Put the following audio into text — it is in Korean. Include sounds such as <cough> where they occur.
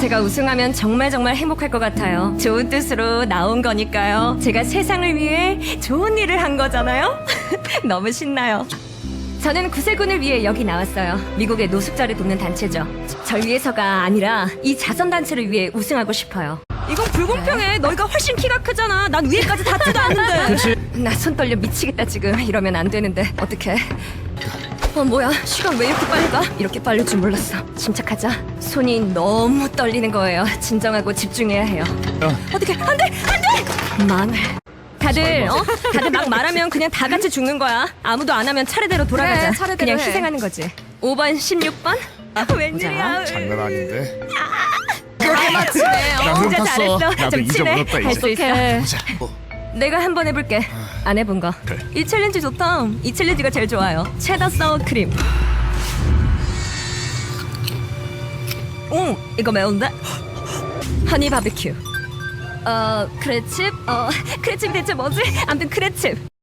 제가 우승하면 정말 정말 행복할 것 같아요. 좋은 뜻으로 나온 거니까요. 제가 세상을 위해 좋은 일을 한 거잖아요. <laughs> 너무 신나요. 저는 구세군을 위해 여기 나왔어요. 미국의 노숙자를 돕는 단체죠. 절 위해서가 아니라 이 자선단체를 위해 우승하고 싶어요. 이건 불공평해. 너희가 훨씬 키가 크잖아. 난 위에까지 닿지도 않는데. 나 손 떨려 미치겠다 지금. 이러면 안 되는데 어떡해. 어 뭐야 시간 왜 이렇게 빨리 가? 이렇게 빠를 줄 몰랐어. 침착하자. 손이 너무 떨리는 거예요. 진정하고 집중해야 해요. 어떻게 안돼 안돼 망을. 다들 어 다들 막 말하면 그냥 다 같이 죽는 거야. 아무도 안 하면 차례대로 돌아가자. 그래, 차례대로 그냥 해. 희생하는 거지. 5번 16번. 아, <laughs> 웬일이야? 장난 아닌데. 맞추네. 나 진짜 흠팠어. 잘했어. 나도 좀 친해. 잊어버렸다 할 이제. 수 있어. 보자. 뭐. 내가 한번 해볼게. 안 해본 거. 그래. 이 챌린지 좋다. 이 챌린지가 제일 좋아요. 체더 사워 크림. 오, 이거 매운데? 허니 바비큐. 어, 크레칩? 어, <laughs> 크레칩이 대체 뭐지? 아무튼 크레칩.